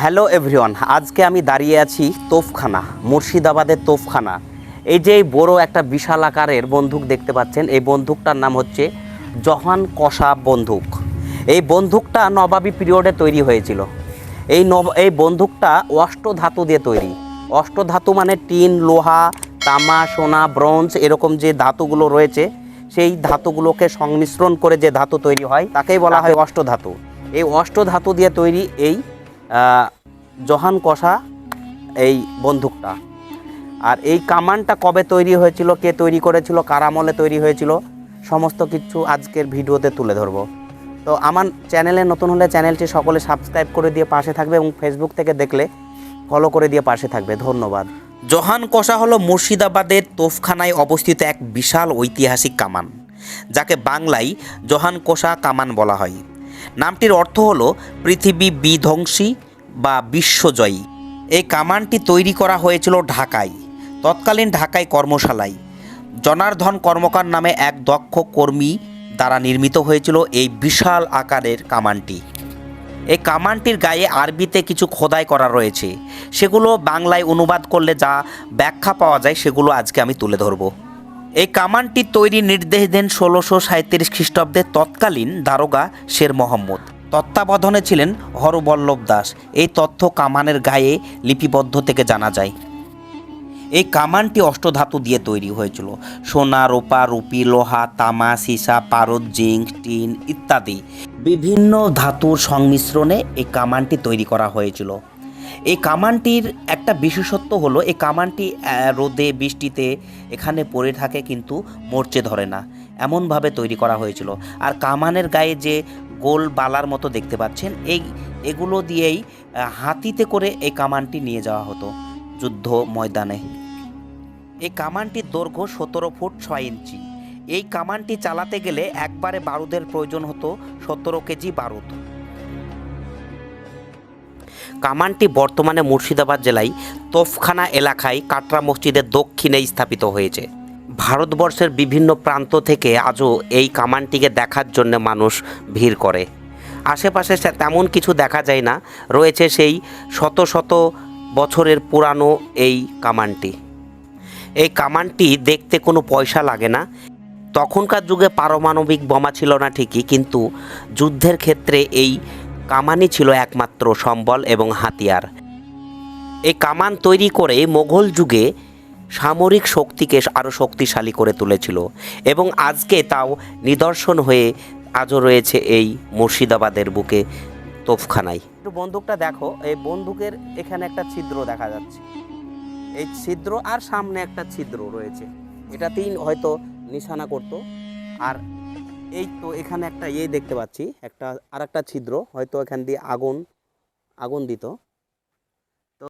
Hello everyone আজকে আমি দাঁড়িয়ে আছি তোফখানা মুর্শিদাবাদের তোফখানা। এই যে বড় একটা বিশাল আকারের বন্দুক দেখতে পাচ্ছেন এই বন্দুকটার নাম হচ্ছে জহান কষা বন্দুক। এই বন্দুকটা নবাবী পিরিয়ডে তৈরি হয়েছিল। এই নব এই বন্দুকটা অষ্টধাতু দিয়ে তৈরি। অষ্টধাতু মানে টিন লোহা তামা সোনা ব্রোঞ্জ এরকম যে ধাতুগুলো রয়েছে সেই ধাতুগুলোকে সংমিশ্রণ করে যে ধাতু তৈরি হয় তাকেই বলা হয় অষ্টধাতু এই অষ্টধাতু দিয়ে তৈরি এই জহান কষা এই বন্দুকটা। আর এই কামানটা কবে তৈরি হয়েছিল, কে তৈরি করেছিল কারামলে তৈরি হয়েছিল, সমস্ত কিছু আজকের ভিডিওতে তুলে ধরবো। তো আমার চ্যানেলে নতুন হলে চ্যানেলটি সকলে সাবস্ক্রাইব করে দিয়ে পাশে থাকবে এবং ফেসবুক থেকে দেখলে ফলো করে দিয়ে পাশে থাকবে। ধন্যবাদ। জহান কষা হলো মুর্শিদাবাদের তোফখানায় অবস্থিত এক বিশাল ঐতিহাসিক কামান, যাকে বাংলায় জহান কোষা কামান বলা হয়। নামটির অর্থ হলো পৃথিবী বিধ্বংসী বা বিশ্বজয়ী। এই কামানটি তৈরি করা হয়েছিল ঢাকায়, তৎকালীন ঢাকায় কর্মশালায়। জনার্ধন কর্মকার নামে এক দক্ষ কর্মী দ্বারা নির্মিত হয়েছিল এই বিশাল আকারের কামানটি। এই কামানটির গায়ে আরবিতে কিছু খোদাই করা রয়েছে। সেগুলো বাংলায় অনুবাদ করলে যা ব্যাখ্যা পাওয়া যায় সেগুলো আজকে আমি তুলে ধরব। এই কামানটি তৈরি নির্দেশ দেন ষোলোশো সাঁত্রিশ খ্রিস্টাব্দে তৎকালীন দারোগা শের মোহাম্মদ। তত্ত্বাবধানে ছিলেন হরবল্লভ দাস। এই তথ্য কামানের গায়ে লিপিবদ্ধ থেকে জানা যায়। এই কামানটি অষ্টধাতু দিয়ে তৈরি হয়েছিল। সোনা, রূপা, রুপি, লোহা, তামা, সীসা, পারদ জিঙ্ক টিন ইত্যাদি বিভিন্ন ধাতুর সংমিশ্রণে এই কামানটি তৈরি করা হয়েছিল। এই কামানটির একটা বিশেষত্ব হলো, এই কামানটি রোদে, বৃষ্টিতে এখানে পড়ে থাকে কিন্তু মরচে ধরে না। এমনভাবে তৈরি করা হয়েছিল। আর কামানের গায়ে যে গোল বালার মতো দেখতে পাচ্ছেন, এই, এগুলো দিয়েই হাতিতে করে এই কামানটি নিয়ে যাওয়া হতো যুদ্ধ ময়দানে। এই কামানটির দৈর্ঘ্য সতেরো ফুট ছয় ইঞ্চি। এই কামানটি চালাতে গেলে একবারে বারুদের প্রয়োজন হতো সতেরো কেজি বারুদ। কামানটি বর্তমানে মুর্শিদাবাদ জেলায় তোফখানা এলাকায় কাটরা মসজিদের দক্ষিণে স্থাপিত হয়েছে। ভারতবর্ষের বিভিন্ন প্রান্ত থেকে আজও এই কামানটিকে দেখার জন্য মানুষ ভিড় করে। আশেপাশে তেমন কিছু দেখা যায় না, রয়েছে সেই শত শত বছরের পুরানো এই কামানটি। এই কামানটি দেখতে কোনো পয়সা লাগে না। তখনকার যুগে পারমাণবিক বোমা ছিল না ঠিকই, কিন্তু যুদ্ধের ক্ষেত্রে এই কামানই ছিল একমাত্র সম্বল এবং হাতিয়ার। এই কামান তৈরি করে মোগল যুগে সামরিক শক্তিকে আরও শক্তিশালী করে তুলেছিল এবং আজকে তাও নিদর্শন হয়ে আজও রয়েছে এই মুর্শিদাবাদের বুকে তোফখানায় একটু বন্দুকটা দেখো, এই বন্দুকের এখানে একটা ছিদ্র দেখা যাচ্ছে। এই ছিদ্র আর সামনে একটা ছিদ্র রয়েছে। এটাতেই হয়তো নিশানা করতো। আর এই তো এখানে একটা ইয়ে দেখতে পাচ্ছি, একটা আর একটা ছিদ্র, হয়তো এখান দিয়ে আগুন আগুন দিত।